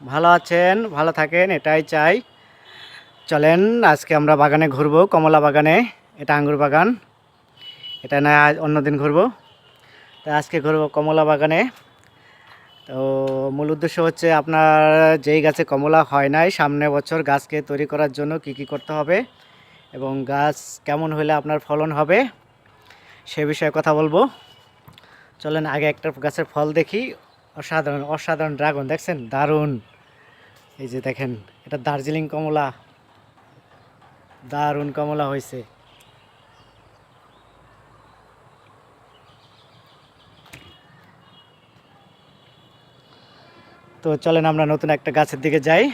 ভালো আছেন, ভালো থাকেন, এটাই চাই। চলেন, আজকে আমরা বাগানে ঘুরবো, কমলা বাগানে, এটা আঙ্গুর বাগান। এটা না অন্যদিন ঘুরবো। তা আজকে ঘুরবো কমলা বাগানে। তো মূল উদ্দেশ্য হচ্ছে আপনার যেই গাছে কমলা হয় নাই, সামনে বছর গাছকে তৈরি করার জন্য কি কি করতে হবে এবং গাছ কেমন হলে আপনার ফলন হবে, সে বিষয়ে কথা বলব। চলেন, আগে একটা গাছের ফল দেখি। অসাধারণ অসাধারণ ড্রাগন, দেখছেন? দারুণ। এই যে দেখেন, এটা দার্জিলিং কমলা। দারুণ কমলা হয়েছে তো চলেন আমরা নতুন একটা গাছের দিকে যাই।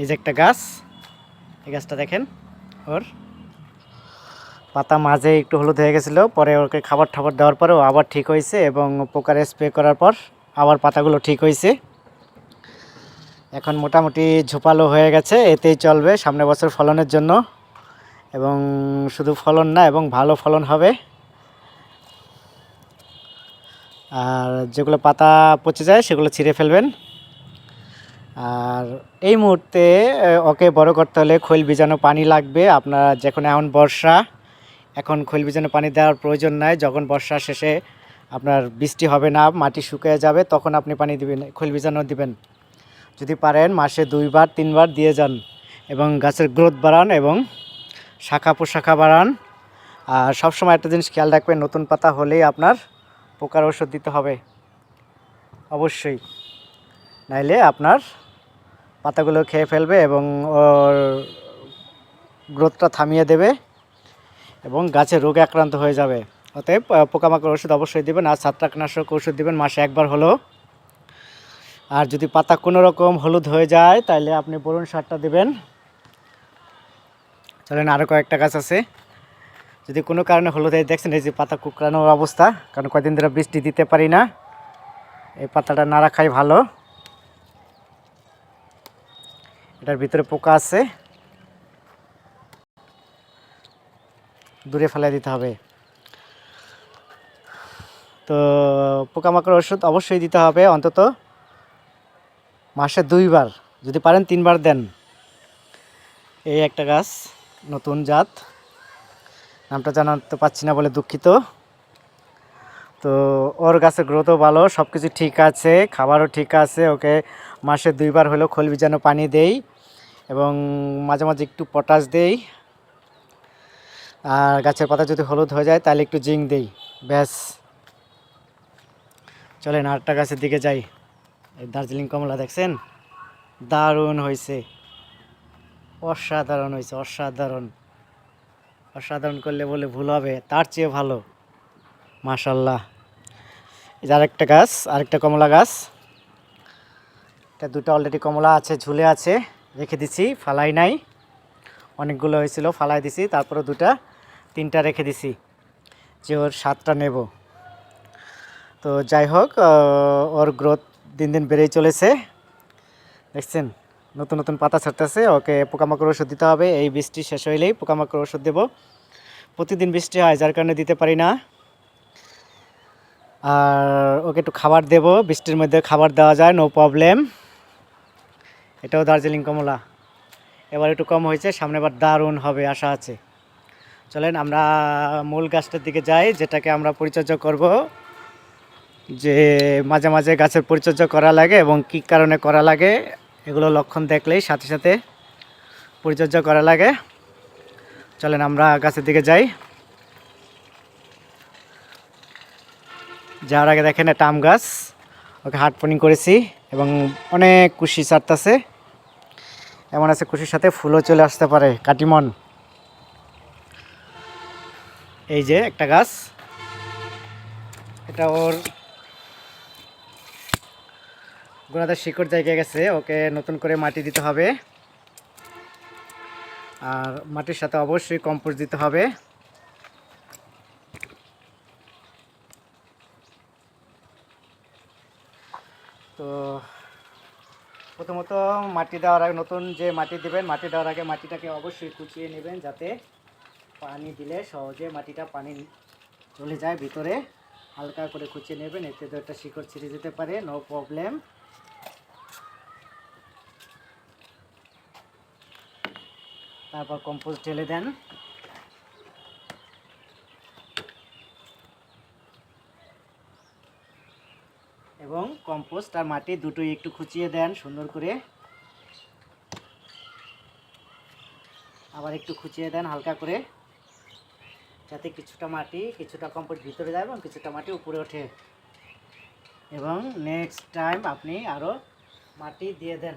এই যে একটা গাছ, এই গাছটা দেখেন, ওর। পাতা মাঝে একটু হলুদ হয়ে গেছিল, পরে ওকে খাবার টাবার দেওয়ার পরেও আবার ঠিক হয়েছে এবং পোকার স্প্রে করার পর আবার পাতাগুলো ঠিক হয়েছে। এখন মোটামুটি ঝোপালো হয়ে গেছে, এতেই চলবে সামনে বছর ফলনের জন্য এবং শুধু ফলন না, এবং ভালো ফলন হবে। আর যেগুলো পাতা পচে যায় সেগুলো ছিঁড়ে ফেলবেন। আর এই মুহূর্তে ওকে বড় করতে হলে খৈল বীজাণু পানি লাগবে, আপনার যখন এখন বর্ষা এখন খৈল বীজাণু পানি দেওয়ার প্রয়োজন নাই। যখন বর্ষা শেষে আপনার বৃষ্টি হবে না, মাটি শুকিয়ে যাবে, তখন আপনি পানি দিবেন, খৈল বীজাণু দিবেন। যদি পারেন, মাসে দুইবার, তিনবার দিয়ে যান এবং গাছের গ্রোথ বাড়ান এবং শাখা পোশাখা বাড়ান। আর সবসময় একটা জিনিস খেয়াল রাখবেন, নতুন পাতা হলেই আপনার পোকার ওষুধ দিতে হবে। অবশ্যই। নাইলে আপনার পাতাগুলো খেয়ে ফেলবে এবং ওর গ্রোথটা থামিয়ে দেবে। এবং গাছে রোগে আক্রান্ত হয়ে যাবে। অতএব পোকামাকড় ওষুধ অবশ্যই দেবেন আর ছত্রাকনাশক ওষুধ দেবেন, মাসে একবার হলো আর যদি পাতা কোনো রকম হলুদ হয়ে যায় তাহলে আপনি বরুণ সারটা দেবেন। চলেন আরও কয়েকটা গাছ আছে। যদি কোনো কারণে হলুদ হয়ে, দেখছেন এই যে পাতা কুকড়ানোর অবস্থা, কারণ কয়দিন ধরে বৃষ্টি দিতে পারি না। এই পাতাটা না রাখাই ভালো। এটার ভিতরে পোকা আছে। দূরে ফেলে দিতে হবে। তো পোকামাকড় ওষুধ অবশ্যই দিতে হবে অন্তত মাসে দুইবার। যদি পারেন তিনবার দেন। এই একটা গাছ, নতুন জাত। নামটা জানাতে পারছি না বলে দুঃখিত। তো ওর গাছের গ্রোথও ভালো সব কিছু ঠিক আছে, খাবারও ঠিক আছে, ওকে মাসে দুইবার হলেও খোল বীজাণু পানি দেই এবং মাঝে মাঝে একটু পটাশ দেই। আর গাছের পাতা যদি হলুদ হয়ে যায়, তাহলে একটু জিঙ্ক দেই। ব্যাস। চলেন আরেকটা গাছের দিকে যাই। এই দার্জিলিং কমলা দেখছেন? দারুণ হয়েছে অসাধারণ হয়েছে অসাধারণ। অসাধারণ করলে বলে ভুল হবে, তার চেয়ে ভালো। মাশাল্লাহ। এই আরেকটা গাছ, আরেকটা কমলা গাছ। এটা দুটো অলরেডি কমলা আছে, ঝুলে আছে, রেখে দিছি, ফালাই নাই। অনেকগুলো হয়েছিল, ফালাই দিছি তারপরে দুটা। তিনটা রেখে দিছি, যে ওর সাতটা নেব। তো যাই হোক ওর গ্রোথ দিন দিন বেড়েই চলেছে। দেখছেন, নতুন নতুন পাতা ছাড়তেছে, ওকে পোকামাকড় ওষুধ দিতে হবে, এই বৃষ্টি শেষ হইলেই পোকামাকড় ওষুধ দেবো। প্রতিদিন বৃষ্টি হয়, যার কারণে দিতে পারি না। আর ওকে একটু খাবার দেব, বৃষ্টির মধ্যে খাবার দেওয়া যায় নো প্রবলেম এটাও দার্জিলিং কমলা। এবার একটু কম হয়েছে, সামনে এবার দারুণ হবে, আশা আছে। চলেন আমরা মূল গাছটার দিকে যাই, যেটাকে আমরা পরিচর্যা করব। যে মাঝে মাঝে গাছের পরিচর্যা করা লাগে এবং কী কারণে করা লাগে, এগুলো লক্ষণ দেখলেই সাথে সাথে পরিচর্যা করা লাগে। চলেন আমরা গাছের দিকে যাই। যাওয়ার আগে দেখেন একটা আম গাছ, ওকে পনিং করেছি এবং অনেক কুশি চারতাছে এমন আছে কুশির সাথে ফুলও চলে আসতে পারে, কাটিমন। এই যে একটা গাছ। এটা ওর গোড়াতে শিকড় জায়গায় গেছে, ওকে নতুন করে মাটি দিতে হবে। আর মাটির সাথে অবশ্যই কম্পোস্ট দিতে হবে। তো প্রথমত মাটি দেওয়ার আগে নতুন যে মাটি দেবেন, মাটি দেওয়ার আগে মাটিটাকে অবশ্যই কুচিয়ে নেবেন যাতে পানি দিলে সহজে মাটিটা পানি চলে যায় ভিতরে। হালকা করে কুচিয়ে নেবেন, এতে তো একটা শিকড় ছিঁড়ে যেতে পারে নো প্রবলেম তারপর কম্পোস্ট ঢেলে দেন। এবং কম্পোস্ট আর মাটি দুটোই একটু খুঁচিয়ে দেন, সুন্দর করে। আবার একটু খুঁচিয়ে দেন হালকা করে। যাতে কিছুটা মাটি, কিছুটা কম্পোস্ট ভিতরে যায় এবং কিছুটা মাটি উপরে ওঠে। এবং নেক্সট টাইম আপনি আরও মাটি দিয়ে দেন।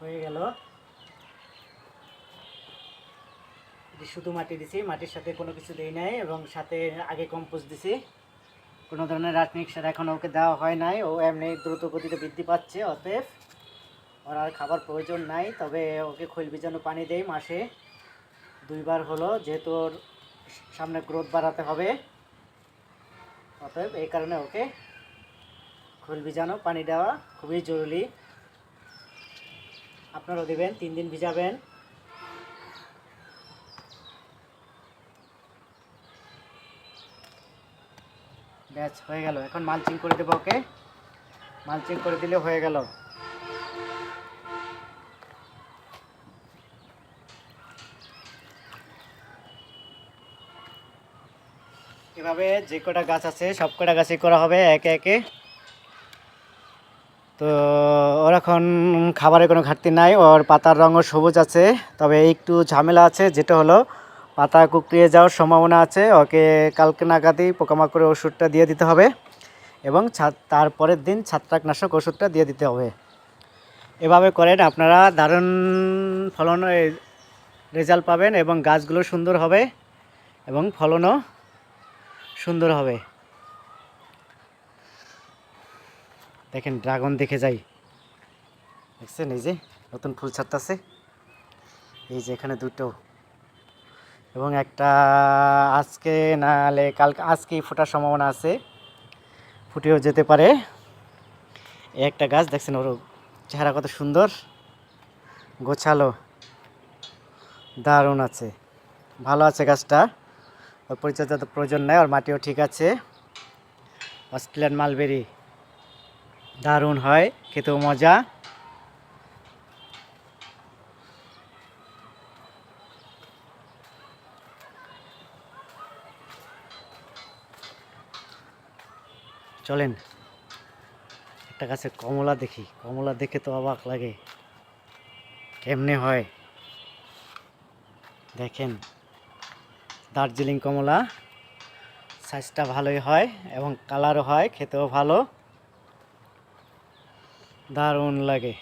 হয়ে গেল। শুধু মাটি দিছি, মাটির সাথে কোনো কিছু দেই নাই এবং সাথে আগে কম্পোস্ট দিছি। কোনো ধরনের রাসায়নিক সার এখন ওকে দেওয়া হয় নাই। ও এমনি দ্রুত গতিতে বৃদ্ধি পাচ্ছে, অতএব ওর আর খাবার প্রয়োজন নাই। তবে ওকে খৈল বীজাণু পানি দেই, মাসে দুইবার হলো, যেহেতু ওর সামনে গ্রোথ বাড়াতে হবে। অতএব এই কারণে ওকে খৈল বীজাণু পানি দেওয়া খুবই জরুরি। আপনারাও দেবেন, তিন দিন ভিজাবেন। ব্যাস হয়ে গেল। এখন মালচিং করে দেবো ওকে মালচিং করে দিলে হয়ে গেল। এভাবে যে কটা গাছ আছে, সব কটা গাছই করা হবে, একে একে। তো ওর এখন খাবারের কোনো ঘাটতি নাই, ওর পাতার রঙও সবুজ আছে, তবে একটু ঝামেলা আছে, যেটা হলো পাতা কুকড়িয়ে যাওয়ার সম্ভাবনা আছে। ওকে কালকে নাগাদই পোকামাকড়ের ওষুধটা দিয়ে দিতে হবে এবং তারপরের দিন ছত্রাকনাশক ওষুধটা দিয়ে দিতে হবে। এভাবে করেন, আপনারা দারুণ ফলন রেজাল্ট পাবেন এবং গাছগুলো সুন্দর হবে এবং ফলনও সুন্দর হবে। দেখেন, ড্রাগন দেখে যাই। দেখছেন এই যে নতুন ফুল ছাড়তেছে। এই যে এখানে দুটো। এবং একটা আজকে নাহলে কালকে আজকেই ফোটার সম্ভাবনা আছে। ফুটেও যেতে পারে। একটা গাছ দেখছেন, ওর চেহারা কত সুন্দর। গোছালো। দারুণ আছে। ভালো আছে গাছটা। ওর পরিচর্যা তো প্রয়োজন নেই, ওর মাটিও ঠিক আছে। Australian mulberry. দারুণ হয়, খেতেও মজা। চলেন। একটা গাছে কমলা দেখি, কমলা দেখে তো অবাক লাগে। কেমনে হয়? দেখেন, দার্জিলিং কমলা সাইজটা ভালোই হয় এবং কালারও হয়, খেতেও ভালো। দারুণ লাগে,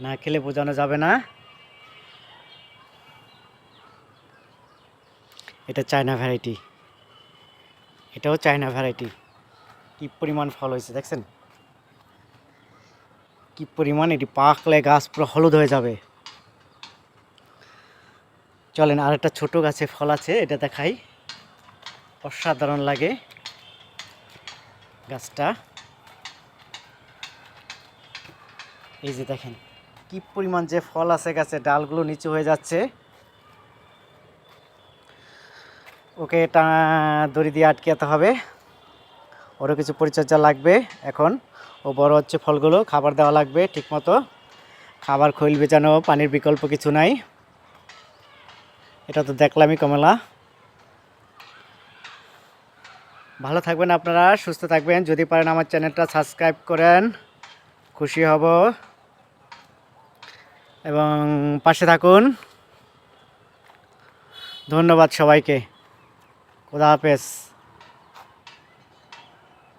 না খেলে বোঝানো যাবে না। এটা চায়না ভ্যারাইটি এটাও চায়না ভ্যারাইটি কি পরিমাণ ফল হয়েছে, দেখছেন? কি পরিমাণ এটি পাকলে গাছ পুরো হলুদ হয়ে যাবে। চলেন আর একটা ছোটো গাছে ফল আছে, এটা দেখাই। অসাধারণ লাগে গাছটা। এই যে দেখেন, কি পরিমাণ যে ফল আছে গাছে, ডালগুলো নিচু হয়ে যাচ্ছে। ওকে এটা দড়ি দিয়ে আটকাতে হবে। ওরও কিছু পরিচর্যা লাগবে এখন। ও বড় হচ্ছে ফলগুলো, খাবার দেওয়া লাগবে ঠিকমতো। খাবার, খৈল বেচানো পানির বিকল্প কিছু নাই। এটা তো দেখলামই কমলা। ভালো থাকবেন আপনারা, সুস্থ থাকবেন। যদি পারেন আমার চ্যানেলটা সাবস্ক্রাইব করেন। খুশি হব। এবং পাশে থাকুন। ধন্যবাদ সবাইকে। খোদা হাফেজ।